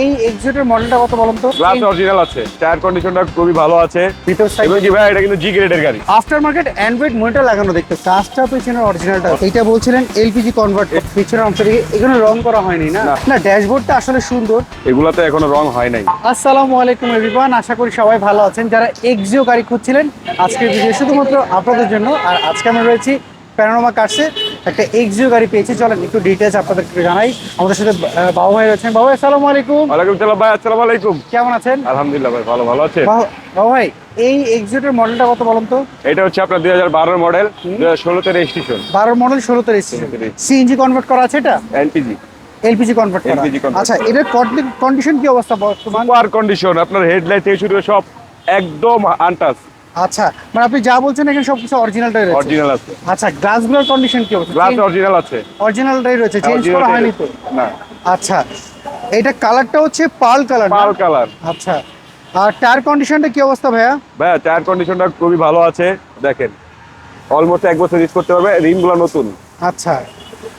এক্সিটের মডেলটা কত বলুন তো? গ্লাস অরিজিনাল আছে। টায়ার কন্ডিশনটা খুবই ভালো আছে। ভিতর সাইড কি ভাই এটা কিন্তু জি গ্রেডের গাড়ি। আফটার মার্কেট অ্যান্ড্রয়েড মনিটর লাগানো দেখতে। কাজটা পেছনে অরিজিনালটা এটা বলছিলেন এলপিজি কনভার্ট পিছনের অংশ থেকে এগুলো রং করা হয়নি না? না। না ড্যাশবোর্ডটা আসলে সুন্দর। এগুলাতে এখনও রং হয় নাই। আসসালামু আলাইকুম এভরিওয়ান আশা করি সবাই ভালো আছেন। যারা এক্সিও গাড়ি খুঁজছিলেন আজকের ভিডিও শুধুমাত্র আপনাদের জন্য। আর আজকে আমরা রয়েছি প্যানোরামা কার্সে একটা এক্সিও গাড়ি পেয়েছি। চলেন একটু ডিটেলস আপনাদের একটু জানাই। আমাদের সাথে বাবু ভাই রয়েছেন। বাবু ভাই আসসালামু আলাইকুম। ওয়ালাইকুম সালাম ভাই আসসালামু আলাইকুম। কেমন আছেন? আলহামদুলিল্লাহ ভাই ভালো ভালো আছে বাবু ভাই এই এক্সিওটের মডেলটা কত বলুন তো? এটা হচ্ছে আপনার দুই হাজার বারোর মডেল দুই হাজার ষোলোতে রেজিস্ট্রেশন বারো মডেল ষোলোতে রেজিস্ট্রেশন ষোলোতে সিএনজি কনভার্ট করা আছে এটা? এলপিজি এলপিজি কনভার্ট করা। আচ্ছা। এটার কন্ডিশন কি অবস্থা বর্তমান? সুপার কন্ডিশন আপনার হেডলাইট থেকে শুরু সব একদম আনটাস আচ্ছা মানে আপনি যা বলছেন এখানে সবকিছু অরিজিনালটাই রয়েছে। অরিজিনাল আছে। আচ্ছা গ্লাসগুলোর কন্ডিশন কি অবস্থা? গ্লাস অরিজিনাল আছে। অরিজিনালটাই রয়েছে চেঞ্জ করা হয়নি তো? না। আচ্ছা এটা কালারটা হচ্ছে পাল কালার পাল কালার আচ্ছা আর টায়ার কন্ডিশনটা কি অবস্থা ভাইয়া? ভাইয়া টায়ার কন্ডিশনটা খুবই ভালো আছে দেখেন। অলমোস্ট এক বছর ইউজ করতে পারবে রিমগুলো নতুন। আচ্ছা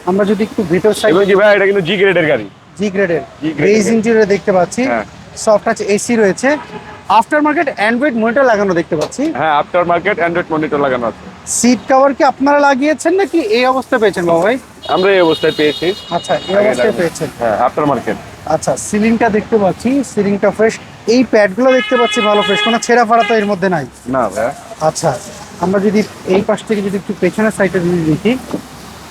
আমরা যদি একটু ভিতর সাইড এবং কি ভাই এটা কিন্তু জি গ্রেডের গাড়ি। জি গ্রেডের বেজ ইন্টেরিয়র দেখতে পাচ্ছি। সফট টাচ এসি রয়েছে। আফটার মার্কেট অ্যান্ড্রয়েড মনিটর লাগানো দেখতে পাচ্ছি। হ্যাঁ আফটার মার্কেট অ্যান্ড্রয়েড মনিটর লাগানো আছে। সিট কভার কি আপনারা লাগিয়েছেন নাকি এই অবস্থা পেয়েছেন বাবু ভাই আমরা এই অবস্থায় পেয়েছি। আচ্ছা এই অবস্থায় পেয়েছেন। হ্যাঁ আফটার মার্কেট আচ্ছা সিলিংটা দেখতে পাচ্ছি সিলিংটা ফ্রেশ এই প্যাডগুলো দেখতে পাচ্ছি ভালো ফ্রেশ কোনো ছেঁড়া ফাড়া তো এর মধ্যে নাই। না ভাইয়া। আচ্ছা আমরা যদি এই পাশ থেকে যদি একটু পেছনের সাইডে যদি দেখি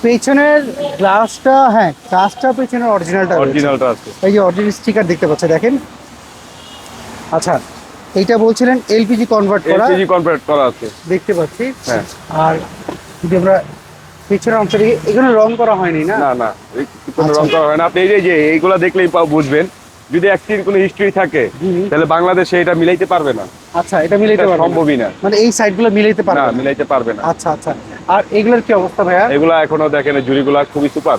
পেছনের গ্লাসটা হ্যাঁ গ্লাসটা পেছনের অরিজিনালটা অরিজিনালটা আছে। এই যে অরিজিনাল স্টিকার দেখতে পাচ্ছি দেখেন। আচ্ছা এইটা বলছিলেন এলপিজি কনভার্ট করা। এলপিজি কনভার্ট করা আছে। দেখতে পাচ্ছি। হ্যাঁ। আর যদি আমরা পেছনের অংশ দেখি এখানে রং করা হয়নি না? না না কোনো আচ্ছা। রং করা হয় না আপনি এই যে- এইগুলা দেখলেই পাও বুঝবেন। যদি অ্যাক্সিডেন্ট কোনো হিস্ট্রি থাকে তাহলে বাংলাদেশে এটা মিলাইতে পারবে না। আচ্ছা এটা মিলাইতে পারবে। সম্ভবই না। মানে এই সাইডগুলো মিলাইতে পারবে না। মিলাইতে পারবে না। আচ্ছা আচ্ছা। আর এগুলোর কি অবস্থা ভাইয়া? এগুলা এখনও দেখেন এই জুড়িগুলা খুবই সুপার।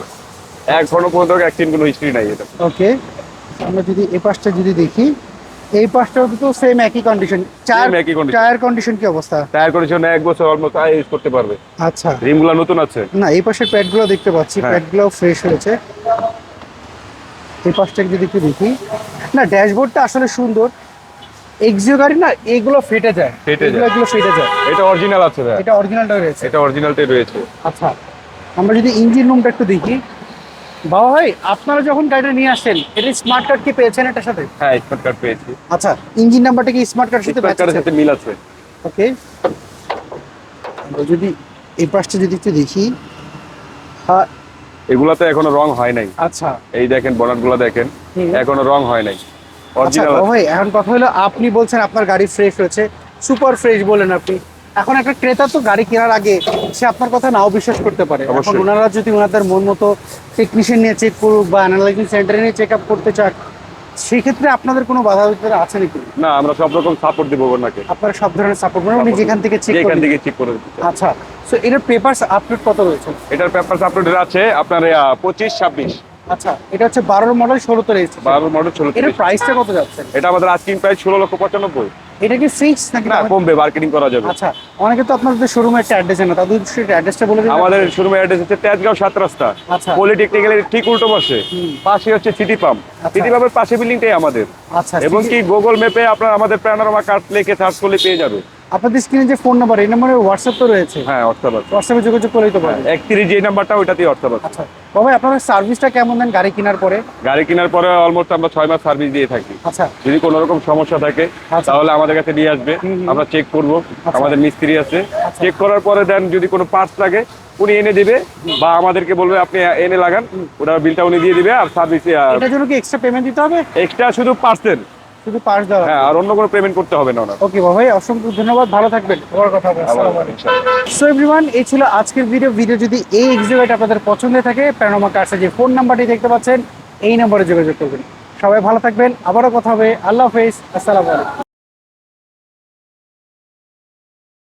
এখনও পর্যন্ত অ্যাক্সিডেন্ট কোনো হিস্ট্রি নাই এটা। ওকে আমরা যদি এই পাশটা যদি দেখি এই পাশটাও তো সেম একই কন্ডিশন চার একই condition। টায়ার কন্ডিশন কি অবস্থা? টায়ার কন্ডিশন এক বছর অলমোস্ট ইউজ করতে পারবে। আচ্ছা। রিমগুলা নতুন আছে। না এই পাশের প্যাডগুলো দেখতে পাচ্ছি। প্যাডগুলো ফ্রেশ হয়েছে। এই পাশটা যদি একটু দেখি। না ড্যাশবোর্ডটা আসলে সুন্দর। এক্সিও গাড়ি না এগুলো ফেটে যায়। ফেটে যায়। এগুলো ফেটে যায়। এটা অরিজিনাল আছে ভাইয়া এটা অরিজিনালটা রয়েছে। এটা অরিজিনালটাই রয়েছে। আচ্ছা আমরা যদি ইঞ্জিন রুমটা একটু দেখি। বাবা ভাই আপনারা যখন গাড়িটা নিয়ে আসছেন এটা স্মার্ট কার্ড কি পেয়েছেন এটার সাথে? হ্যাঁ স্মার্ট কার্ড পেয়েছি। আচ্ছা ইঞ্জিন নাম্বারটা কি স্মার্ট কার্ডের সাথে স্মার্ট কার্ডের সাথে মিল আছে। ওকে যদি এই পাশটা যদি একটু দেখি হ্যাঁ এগুলাতে এখনও রং হয় নাই। আচ্ছা। এই দেখেন বনাটগুলা দেখেন। এখনও রং হয় নাই। আচ্ছা অরিজিনাল ভাই এখন কথা হলো আপনি বলছেন আপনার গাড়ি ফ্রেশ হয়েছে সুপার ফ্রেশ বলেন আপনি। এখন একটা ক্রেতা তো গাড়ি কেনার আগে সে আপনার কথা নাও বিশ্বাস করতে পারে। এখন ওনারা যদি ওনাদের মন মতো টেকনিশিয়ান নিয়ে চেক করুক বা অ্যানালাইজিং সেন্টারে নিয়ে চেক আপ করতে চাক সেই ক্ষেত্রে আপনাদের কোনো বাধা বিঘ্ন আছে নাকি? না আমরা সব রকম সাপোর্ট দিব ওনাকে। আপনারা সব ধরনের সাপোর্ট মানে উনি যেখান থেকে চেক এখান থেকে চেক করে আচ্ছা সো এটার পেপারস আপডেট কত রয়েছে? এটার পেপার আপলোডের আছে আপনার পঁচিশ ছাব্বিশ। আচ্ছা এটা হচ্ছে বারোর মডেল ষোলোতে রয়েছে। বারো মডেল ষোলো এটার প্রাইসটা কত যাচ্ছে? এটা আমাদের আজকিং প্রাইস ষোলো লক্ষ পঁচানব্বই। এটা কি ফিক্স নাকি না কমবে মার্কেটিং করা যাবে। আচ্ছা অনেকে তো আপনাদের শোরুমে একটা অ্যাড্রেস জানে তাদের উদ্দেশ্যে অ্যাড্রেসটা বলে দিন আমাদের শোরুমের অ্যাড্রেস হচ্ছে তেজগাঁও সাত রাস্তা। আচ্ছা। পলিটেকনিক্যালের ঠিক উল্টো পাশে। পাশে হচ্ছে সিটি পাম্প সিটি পাম্পের পাশে বিল্ডিংটাই আমাদের। আচ্ছা এবং কি গুগল ম্যাপে আপনারা আমাদের প্যানোরামা কার্ড লিখে সার্চ করলে পেয়ে যাবে। আপনাদের স্ক্রিনে যে ফোন নাম্বার এই নম্বরে হোয়াটসঅ্যাপ তো রয়েছে। হ্যাঁ অর্থাৎ হোয়াটসঅ্যাপে যোগাযোগ করলেই তো পারবেন একত্রিশ যে নাম্বারটা ওইটাতেই অর্থাৎ আচ্ছা বাবা আপনাদের সার্ভিসটা কেমন দেন গাড়ি কেনার পরে? গাড়ি কেনার পরে অলমোস্ট আমরা ছয় মাস সার্ভিস দিয়ে থাকি। আচ্ছা। যদি কোনো রকম সমস্যা থাকে আচ্ছা। তাহলে আমাদের কাছে নিয়ে আসবে। আমরা চেক করব। আমাদের মিস্ত্রি আছে। আচ্ছা। চেক করার পরে দেন যদি কোনো পার্টস লাগে উনি এনে দিবে বা আমাদেরকে বলবে আপনি এনে লাগান। ওটা বিলটা উনি দিয়ে দিবে আর সার্ভিস এটার জন্য কি এক্সট্রা পেমেন্ট দিতে হবে? এক্সট্রা শুধু পার্সেল শুধু পার্স দেওয়া হ্যাঁ আর অন্য কোনো পেমেন্ট করতে হবে না ওকে ভাই অসংখ্য ধন্যবাদ। ভালো থাকবেন। আবার কথা হবে। আসসালামু আলাইকুম। সো এভরিওয়ান এই ছিল আজকের ভিডিও ভিডিও যদি এই এক্সিবিট আপনাদের পছন্দ থাকে প্যানোমা কার্সের যে ফোন নাম্বারটি দেখতে পাচ্ছেন এই নম্বরে যোগাযোগ করবেন। সবাই ভালো থাকবেন। আবারও কথা হবে। আল্লাহ হাফেজ। আসসালামু আলাইকুম।